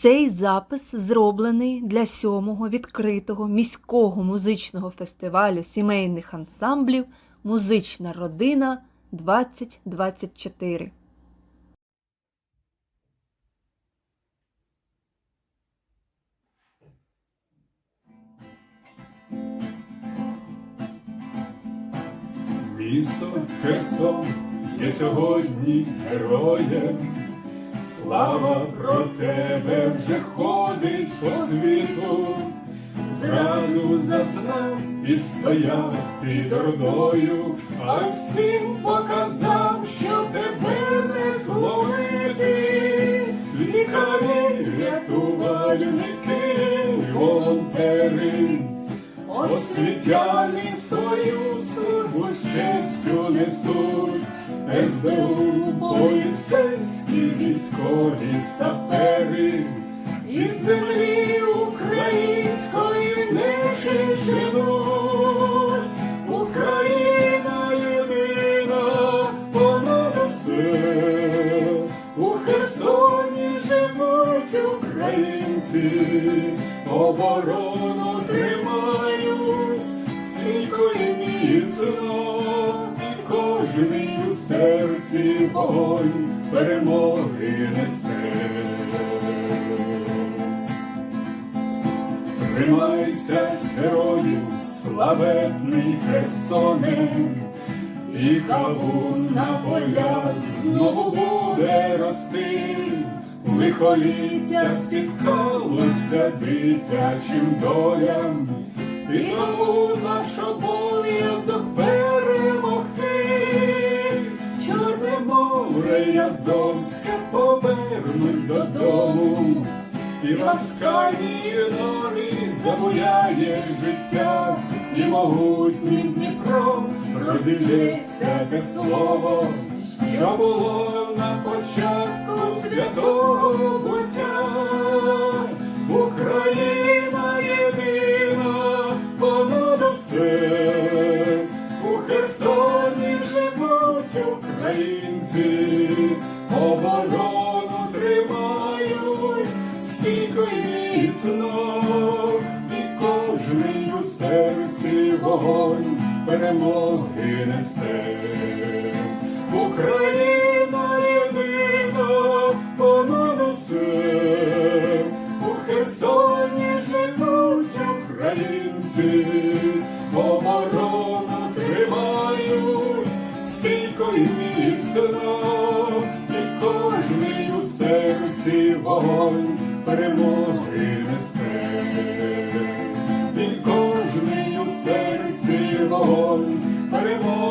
Цей запис зроблений для сьомого відкритого міського музичного фестивалю сімейних ансамблів Музична родина 2024. Місто Херсон є сьогодні героєм. Слава про тебе вже ходить по світу, зраду зазнав і стояв під ордою, а всім показав, що тебе не зловити. Лікарі, рятувальники, волонтери. Освітяни свою службу з честю несуть, СБУ, поліцейські, не. Україна єдина, понад усе, у Херсоні живуть українці, оборону тримають, тільки міцно, і кожний у серці вогонь перемоги несе. Героїв, славетний Херсоне, і кавун на полях знову буде рости, лихоліття спіткалося дитячим долям, і тому наш обов'язок перемогти. Чорне море Язовське повернуть додому, і ласкаві норі забуяє життя, і могутній Дніпро розілється те слово, що було на початку святого буття. Україна єдина, понад усе, перемоги несе. Україна єдина, понад усе, у Херсоні живуть українці, оборону тримають, стійко й міцно, і кожний у серці вогонь перемоги несе. вогонь, перемога.